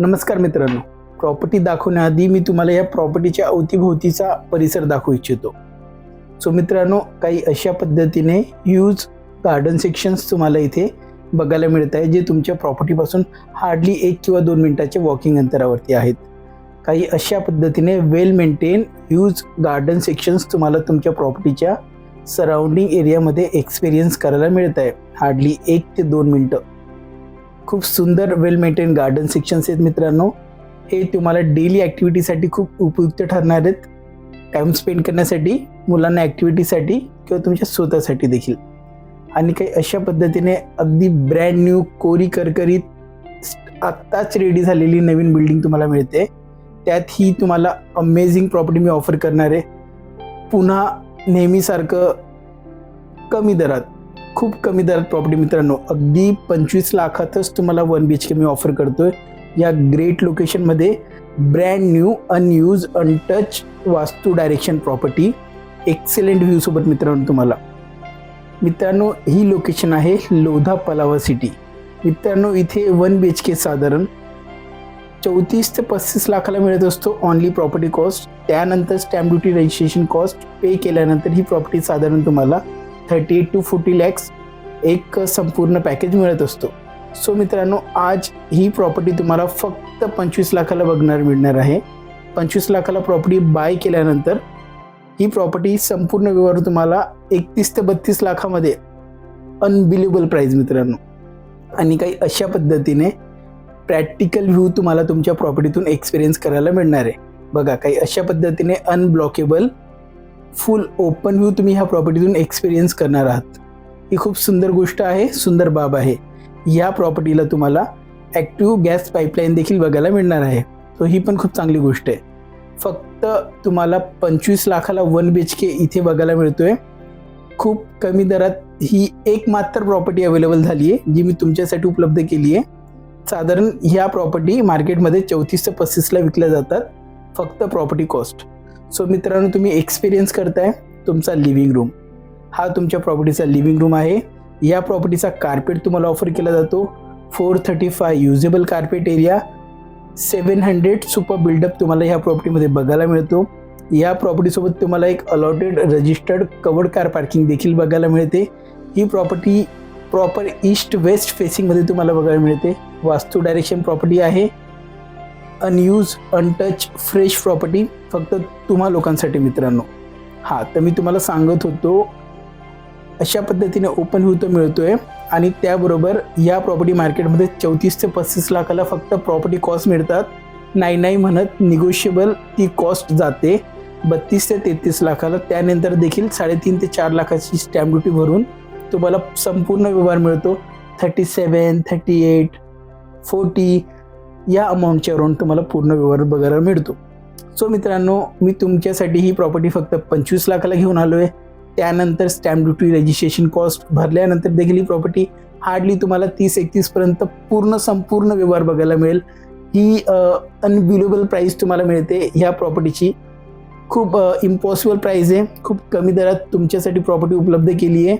नमस्कार मित्रांनो. प्रॉपर्टी दाखवण्याआधी मी तुम्हाला या प्रॉपर्टीच्या अवतीभोवतीचा परिसर दाखवू इच्छितो. सो मित्रांनो काही अशा पद्धतीने यूज गार्डन सेक्शन्स तुम्हाला इथे बघायला मिळत आहे जे तुमच्या प्रॉपर्टीपासून हार्डली एक किंवा दोन मिनटाच्या वॉकिंग अंतरावरती आहेत. काही अशा पद्धतीने well maintain use garden sections तुम्हाला तुमच्या प्रॉपर्टीच्या सराउंडिंग एरियामध्ये एक्सपिरियन्स करायला मिळत आहे. हार्डली एक ते दोन मिनटं. खूप सुंदर वेल मेंटेन गार्डन सेक्शन्स आहेत मित्रांनो. हे तुम्हाला डेली ॲक्टिव्हिटीसाठी खूप उपयुक्त ठरणार आहेत. टाईम स्पेंड करण्यासाठी मुलांना ॲक्टिव्हिटीसाठी किंवा तुमच्या स्वतःसाठी देखील. आणि काही अशा पद्धतीने अगदी ब्रँड न्यू कोरी करकरीत आत्ताच रेडी झालेली नवीन बिल्डिंग तुम्हाला मिळते. त्यात ही तुम्हाला अमेझिंग प्रॉपर्टी मी ऑफर करणार आहे. पुन्हा नेहमीसारखं कमी दरात. खूप कमी दरात प्रॉपर्टी मित्रांनो. अगदी पंचवीस लाखातच तुम्हाला वन बी एच के मी ऑफर करतोय. या ग्रेट लोकेशनमध्ये ब्रँड न्यू अनयूज अनटच वास्तू डायरेक्शन प्रॉपर्टी एक्सेलेंट व्ह्यूसोबत मित्रांनो तुम्हाला. मित्रांनो ही लोकेशन आहे लोधा पलावा सिटी मित्रांनो इथे वन बी एच के साधारण चौतीस ते पस्तीस लाखाला मिळत असतो ऑनली प्रॉपर्टी कॉस्ट त्यानंतर stamp duty registration cost pay केल्यानंतर ही प्रॉपर्टी साधारण तुम्हाला thirty eight to forty lakhs एक संपूर्ण पॅकेज मिळत असतो. सो मित्रांनो आज ही प्रॉपर्टी तुम्हाला फक्त पंचवीस लाखाला बघणार मिळणार आहे. पंचवीस लाखाला प्रॉपर्टी बाय केल्यानंतर ही प्रॉपर्टी संपूर्ण व्यवहार तुम्हाला एकतीस ते बत्तीस लाखामध्ये अनबिलिबल प्राईज मित्रांनो. आणि काही अशा पद्धतीने प्रॅक्टिकल व्ह्यू तुम्हाला तुमच्या प्रॉपर्टीतून एक्सपिरियन्स करायला मिळणार आहे. बघा काही अशा पद्धतीने अनब्लॉकेबल फुल ओपन व्ह्यू तुम्ही ह्या प्रॉपर्टीतून एक्सपिरियन्स करणार आहात. ही खूप सुंदर गोष्ट आहे सुंदर बाब आहे. या प्रॉपर्टीला तुम्हाला ॲक्टिव्ह गॅस पाईपलाईन देखील बघायला मिळणार आहे. सो ही पण खूप चांगली गोष्ट आहे. फक्त तुम्हाला पंचवीस लाखाला वन बी एच के इथे बघायला मिळतो आहे खूप कमी दरात ही एक मात्र प्रॉपर्टी अवेलेबल झाली आहे जी मी तुमच्यासाठी उपलब्ध केली आहे साधारण ह्या प्रॉपर्टी मार्केटमध्ये चौतीस ते पस्तीसला विकल्या जातात. फक्त प्रॉपर्टी कॉस्ट सो मित्रांनो तुम्ही एक्सपिरियन्स करताय तुमचा लिव्हिंग रूम हा तुमच्या प्रॉपर्टीचा लिव्हिंग रूम आहे. या प्रॉपर्टीचा कार्पेट तुम्हाला ऑफर केला जातो. Four thirty five usable carpet area seven hundred super builtup तुम्हाला ह्या प्रॉपर्टीमध्ये बघायला मिळतो. या प्रॉपर्टीसोबत तुम्हाला एक allotted registered covered car parking देखील बघायला मिळते. ही प्रॉपर्टी प्रॉपर ईस्ट वेस्ट फेसिंगमध्ये तुम्हाला बघायला मिळते. वास्तू डायरेक्शन प्रॉपर्टी आहे. अनयूज अनटच फ्रेश प्रॉपर्टी फक्त तुम्हा लोकांसाठी मित्रांनो. हां तर मी तुम्हाला सांगत होतो अशा पद्धतीने ओपन होतो मिळतो मिळतोय. आणि त्याबरोबर या प्रॉपर्टी मार्केटमध्ये चौतीस ते पस्तीस लाखाला फक्त प्रॉपर्टी कॉस्ट मिळतात. नाही नाही म्हणत निगोशिएबल ती कॉस्ट जाते. बत्तीस ते तेहतीस लाखाला त्यानंतर देखील साडेतीन ते चार लाखाची स्टॅम्प ड्युटी भरून तुम्हाला संपूर्ण व्यवहार मिळतो. Thirty seven thirty eight forty या अमाऊंटच्या अराउंड तुम्हाला पूर्ण व्यवहार बघायला मिळतो. सो मित्रांनो मी तुमच्यासाठी ही प्रॉपर्टी फक्त पंचवीस लाखाला घेऊन आलो आहे त्यानंतर स्टॅम्प ड्युटी रजिस्ट्रेशन कॉस्ट भरल्यानंतर देखील ही प्रॉपर्टी हार्डली तुम्हाला तीस एकतीसपर्यंत पूर्ण संपूर्ण व्यवहार बघायला मिळेल. ही अनबिलेबल प्राईस तुम्हाला मिळते. ह्या प्रॉपर्टीची खूप इम्पॉसिबल प्राईज आहे. खूप कमी दरात तुमच्यासाठी प्रॉपर्टी उपलब्ध केली आहे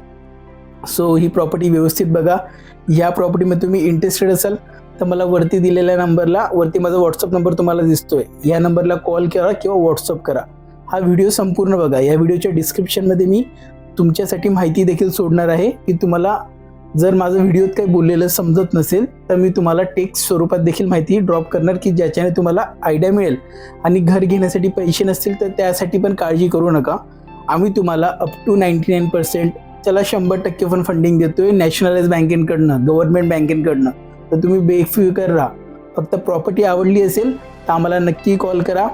सो ही प्रॉपर्टी व्यवस्थित बघा. ह्या प्रॉपर्टीमध्ये तुम्ही इंटरेस्टेड असाल तर मला वरती दिलेल्या नंबरला वरती माझा व्हॉट्सअप नंबर तुम्हाला दिसतोय. या नंबरला कॉल करा किंवा व्हॉट्सअप करा. हा व्हिडिओ संपूर्ण बघा. या व्हिडिओच्या डिस्क्रिप्शनमध्ये मी तुमच्यासाठी माहिती देखील सोडणार आहे की तुम्हाला जर माझं व्हिडिओत काही बोललेलं समजत नसेल तर मी तुम्हाला टेक्स्ट स्वरूपात देखील माहिती ड्रॉप करणार की ज्याच्याने तुम्हाला आयडिया मिळेल. आणि घर घेण्यासाठी पैसे नसतील तर त्यासाठी पण काळजी करू नका. आम्ही तुम्हाला up to ninety nine percent त्याला शंभर टक्के पण फंडिंग देतोय नॅशनलाइज बँकेकडनं गव्हर्नमेंट बँकेकडनं तर तुम्ही बेफिकर राहा. फक्त प्रॉपर्टी आवडली असेल तर आम्हाला नक्की कॉल करा.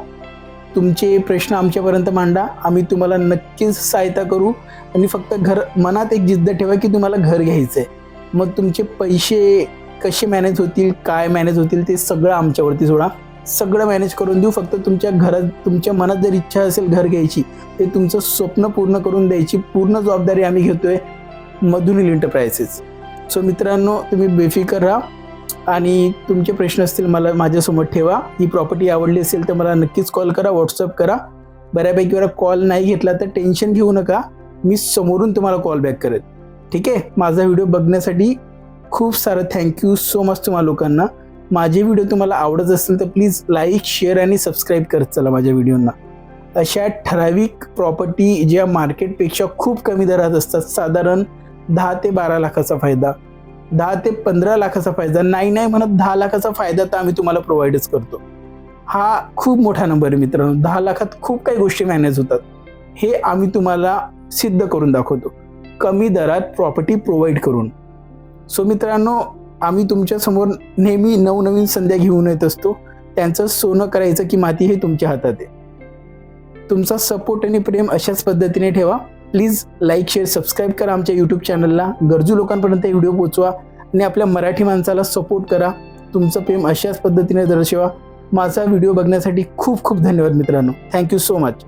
तुमचे प्रश्न आमच्यापर्यंत मांडा. आम्ही तुम्हाला नक्कीच सहायता करू. आणि फक्त घर मनात एक जिद्द ठेवा की तुम्हाला घर घ्यायचं आहे मग तुमचे पैसे कसे मॅनेज होतील काय मॅनेज होतील ते सगळं आमच्यावरती सोडा. सगळं मॅनेज करून देऊ. फक्त तुमच्या घरात तुमच्या मनात जर इच्छा असेल घर घ्यायची ते तुमचं स्वप्न पूर्ण करून द्यायची. पूर्ण जबाबदारी आम्ही घेतोय मधुनील एंटरप्राइसेस सो मित्रांनो तुम्ही बेफिकर राहा. आणि तुमचे प्रश्न असतील मला माझ्यासमोर ठेवा. ही प्रॉपर्टी आवडली असेल तर मला नक्कीच कॉल करा व्हॉट्सअप करा. बऱ्यापैकी वेळा कॉल नाही घेतला तर टेन्शन घेऊ नका. मी समोरून तुम्हाला कॉल बॅक करेल. ठीक आहे? माझा व्हिडिओ बघण्यासाठी खूप सारं थँक्यू सो मच तुम्हाला लोकांना. माझे व्हिडिओ तुम्हाला आवडत असेल तर प्लीज लाईक शेअर आणि सबस्क्राईब करत चला माझ्या व्हिडिओंना अशा ठराविक प्रॉपर्टी ज्या मार्केटपेक्षा खूप कमी दरात असतात साधारण दहा ते बारा लाखाचा फायदा. दहा ते पंधरा लाखाचा फायदा नाही नाही म्हणत दहा लाखाचा फायदा तर आम्ही तुम्हाला प्रोव्हाइडच करतो. हा खूप मोठा नंबर आहे मित्रांनो. दहा लाखात खूप काही गोष्टी मॅनेज होतात. हे आम्ही तुम्हाला सिद्ध करून दाखवतो. कमी दरात प्रॉपर्टी प्रोव्हाइड करून. सो मित्रांनो आम्ही तुमच्यासमोर नेहमी नवनवीन संध्या घेऊन येत असतो. त्यांचं सोनं करायचं की माती हे तुमच्या हातात आहे. तुमचा सपोर्ट आणि प्रेम अशाच पद्धतीने ठेवा. प्लीज लाईक शेअर सबस्क्राईब करा आमच्या यूट्यूब चॅनलला गरजू लोकांपर्यंत व्हिडिओ पोचवा आणि आपल्या मराठी माणसाला सपोर्ट करा. तुमचं प्रेम अशाच पद्धतीने दर्शवा. माझा व्हिडिओ बघण्यासाठी खूप खूप धन्यवाद मित्रांनो. Thank you so much